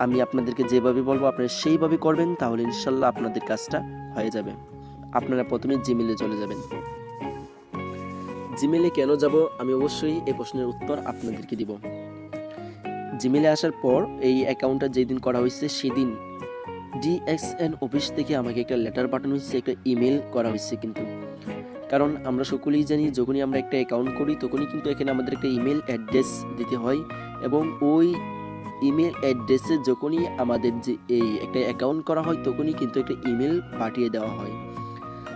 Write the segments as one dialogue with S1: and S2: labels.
S1: আমি আপনাদেরকে যেভাবে বলব আপনারা সেইভাবে করবেন, তাহলে ইনশাল্লাহ আপনাদের কাজটা হয়ে যাবে। আপনারা প্রথমে জিমেলে চলে যাবেন। জিমেলে কেন যাব? আমি অবশ্যই এই প্রশ্নের উত্তর আপনাদেরকে দিব। জিমেলে আসার পর এই অ্যাকাউন্টটা যেদিন করা হয়েছে সেদিন ডিএক্সএন অফিস থেকে আমাকে একটা লেটার পাঠানো হয়েছে, একটা ইমেল করা হয়েছে কিন্তু। কারণ আমরা সকলেই জানি, যখনই আমরা একটা অ্যাকাউন্ট করি, তখনই কিন্তু এখানে আমাদের একটা ইমেল অ্যাড্রেস দিতে হয় এবং ওই ইমেল অ্যাড্রেসে যখনই আমাদের যে এই একটা অ্যাকাউন্ট করা হয়, তখনই কিন্তু একটা ইমেল পাঠিয়ে দেওয়া হয়।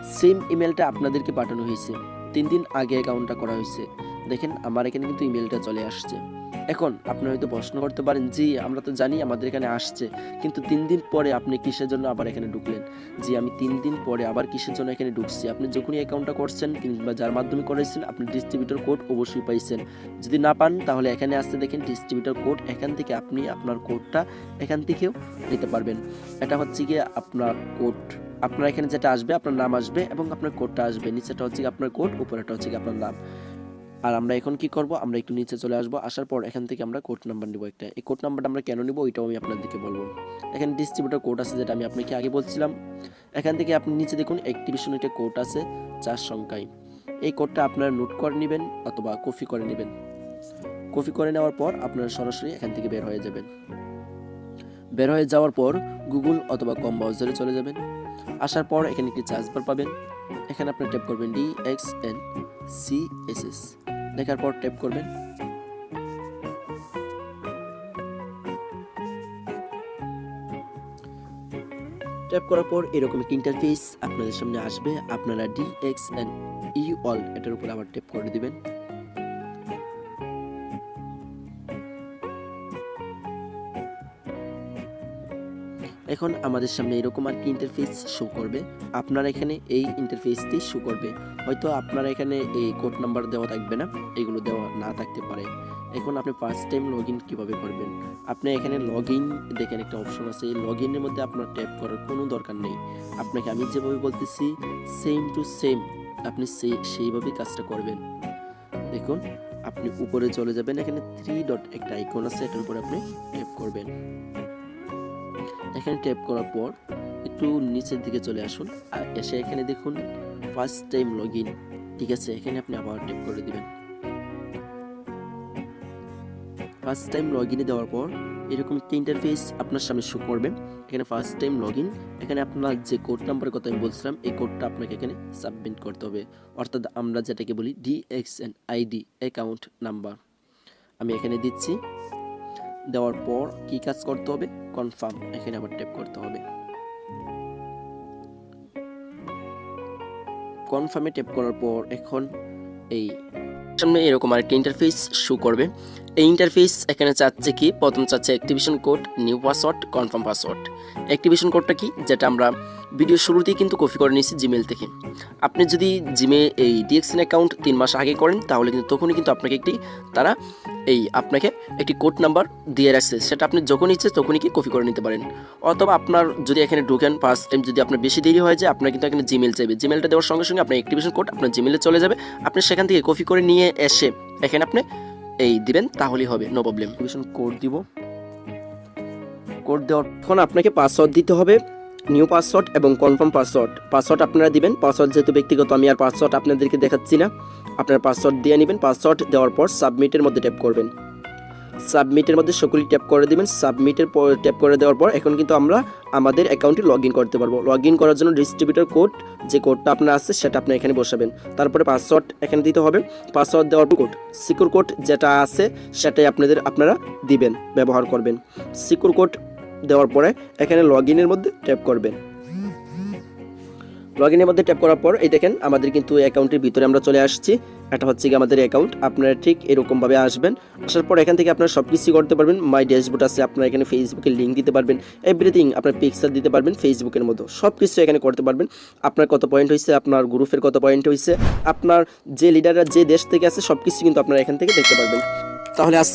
S1: সেম ইমেলটা আপনাদেরকে পাঠানো হয়েছে। তিন দিন আগে অ্যাকাউন্টটা করা হয়েছে। দেখেন, আমার এখানে কিন্তু ইমেলটা চলে আসছে। এখন আপনি হয়তো প্রশ্ন করতে পারেন, জি, আমরা তো জানি আমাদের এখানে আসছে। কিন্তু তিন দিন পরে আপনি কিসের জন্য আবার এখানে ঢুকলেন? জি, আমি তিন দিন পরে আবার কিসের জন্য এখানে ঢুকছি? আপনি যখনই অ্যাকাউন্টটা করছেন কিংবা যার মাধ্যমে করেছেন, আপনি ডিস্ট্রিবিউটর কোড অবশ্যই পাইছেন। যদি না পান, তাহলে এখানে আসতে দেখেন ডিস্ট্রিবিউটর কোড এখান থেকে আপনি আপনার কোডটা এখান থেকেও নিতে পারবেন। এটা হচ্ছে গিয়ে আপনার কোড আপনার এখানে যেটা আসবে, আপনার নাম আসবে এবং আপনার কোডটা আসবে। নিচেটা হচ্ছে আপনার কোড উপরেটা হচ্ছে আপনার নাম। আর আমরা এখন কি করব? আমরা একটু নিচে চলে আসব। আসার পর এখান থেকে আমরা কোড নাম্বার নিব একটা। এই কোড নাম্বারটা আমরা কেন নিব? ওইটাও আমি আপনাদেরকে বলব। এখানে ডিস্ট্রিবিউটর কোড আছে যেটা আমি আপনাকে আগে বলছিলাম। এখান থেকে আপনি নিচে দেখুন অ্যাক্টিভেশন একটা কোড আছে, চার সংখ্যায়। এই কোডটা আপনারা নোট করে নেবেন অথবা কপি করে নেবেন। কপি করে নেওয়ার পর আপনারা সরাসরি এখান থেকে বের হয়ে যাবেন। বের হয়ে যাওয়ার পর গুগল অথবা কম ব্রাউজারে চলে যাবেন। আসার পর এখানে একটি চার্জ বার পাবেন। এখানে আপনি ট্যাপ করবেন D X N C S S দেখার পর টেপ করবেন। টেপ করার পর এরকম একটি ইন্টারফেস আপনাদের সামনে আসবে। আপনারা D X and E all এটার উপর আবার টেপ করে দিবেন। এখন আমাদের সামনে এরকম আর কি ইন্টারফেস শো করবে। আপনার এখানে এই ইন্টারফেসটি শো করবে। হয়তো আপনার এখানে এই কোড নাম্বার দেওয়া থাকবে না, এগুলো দেওয়া না থাকতে পারে। এখন আপনি ফার্স্ট টাইম লগ ইন কীভাবে করবেন? আপনি এখানে লগ ইন দেখেন একটা অপশন আছে। এই লগ ইনের মধ্যে আপনার ট্যাপ করার কোনো দরকার নেই। আপনাকে আমি যেভাবে বলতেছি সেম টু সেম আপনি সেই, সেইভাবেই কাজটা করবেন। দেখুন, আপনি উপরে চলে যাবেন। এখানে থ্রি ডট একটা আইকন আছে, এটার উপর আপনি ট্যাপ করবেন। এখানে ট্যাপ করার পর একটু নিচের দিকে চলে আসুন আর এসে এখানে দেখুন ফার্স্ট টাইম লগ ইন ঠিক আছে, এখানে আপনি আবার ট্যাপ করে দিবেন। ফার্স্ট টাইম লগ ইনে দেওয়ার পর এরকম একটা ইন্টারফেস আপনার সামনে শো করবে। এখানে ফার্স্ট টাইম লগ ইন এখানে আপনার যে কোড নাম্বারের কথা আমি বলছিলাম, এই কোডটা আপনাকে এখানে সাবমিট করতে হবে। অর্থাৎ আমরা যেটাকে বলি ডিএক্সএন আইডি অ্যাকাউন্ট নাম্বার আমি এখানে দিচ্ছি। দেওয়ার পর কি কাজ করতে হবে? কনফার্ম এখানে আবার ট্যাপ করতে হবে। কনফার্মে ট্যাপ করার পর এখন এই সামনে এরকম আরেকটা ইন্টারফেস শো করবে। এই ইন্টারফেস এখানে চাচ্ছে কি? প্রথম চাচ্ছে activation code new password confirm password activation কোডটা কি? যেটা আমরা ভিডিও শুরুতেই কিন্তু কপি করে নিয়েছি জিমেল থেকে। আপনি যদি জিমে এই ডিএক্সএন অ্যাকাউন্ট তিন মাস আগে করেন, তাহলে কিন্তু তখনই কিন্তু আপনাকে একটি, তারা এই আপনাকে একটি কোড নাম্বার দিয়ে রাখছে। সেটা আপনি যখন ইচ্ছে তখনই কি কপি করে নিতে পারেন। অথবা আপনার যদি এখানে ঢুকেন ফার্স্ট টাইম যদি আপনার বেশি দেরি হয়ে যায়, আপনার কিন্তু এখানে জিমেল চাইবে। জিমেলটা দেওয়ার সঙ্গে সঙ্গে আপনার অ্যাক্টিভেশন কোড আপনার জিমেলে চলে যাবে। আপনি সেখান থেকে কপি করে নিয়ে এসে এখানে আপনি এই দিবেন, তাহলেই হবে নো প্রবলেম অ্যাক্টিভেশন কোড দিব। কোড দেওয়ার ফোন আপনাকে পাসওয়ার্ড দিতে হবে নিউ পাসওয়ার্ড এবং কনফার্ম পাসওয়ার্ড পাসওয়ার্ড আপনারা দিবেন পাসওয়ার্ড যেহেতু ব্যক্তিগত, আমি আর পাসওয়ার্ড আপনাদেরকে দেখাচ্ছি না। আপনার পাসওয়ার্ড দিয়ে নেবেন পাসওয়ার্ড দেওয়ার পর সাবমিটের মধ্যে ট্যাপ করবেন। সাবমিটের মধ্যে সকলেই ট্যাপ করে দিবেন। সাবমিটের পর ট্যাপ করে দেওয়ার পর এখন কিন্তু আমরা আমাদের অ্যাকাউন্টে লগ করতে পারব। লগ করার জন্য ডিস্ট্রিবিউটর কোড যে কোডটা আপনার আছে, সেটা আপনি এখানে বসাবেন। তারপরে পাসওয়ার্ড এখানে দিতে হবে। পাসওয়ার্ড দেওয়ার কোড সিকিউর কোড যেটা আছে, সেটাই আপনাদের আপনারা দিবেন, ব্যবহার করবেন। সিকিউর কোড দেওয়ার পরে এখানে লগ মধ্যে ট্যাপ করবেন। লগ ইনের মধ্যে ট্যাপ করার পর, এই দেখেন আমাদের কিন্তু অ্যাকাউন্টের ভিতরে আমরা চলে আসছি। এটা হচ্ছে কি আমাদের অ্যাকাউন্ট আপনারা ঠিক এরকমভাবে আসবেন। আসার পর এখান থেকে আপনারা সব কিছু করতে পারবেন। মাই ড্যাশবোর্ড আছে, আপনারা এখানে ফেসবুকের লিঙ্ক দিতে পারবেন। এভরিথিং আপনার পিকচার দিতে পারবেন ফেসবুকের মতো। সব কিছু এখানে করতে পারবেন। আপনার কত পয়েন্ট হয়েছে আপনার গ্রুপের কত পয়েন্ট হয়েছে আপনার যে লিডাররা যে দেশ থেকে আছে সব কিছু কিন্তু আপনারা এখান থেকে দেখতে পারবেন। তাহলে আজকে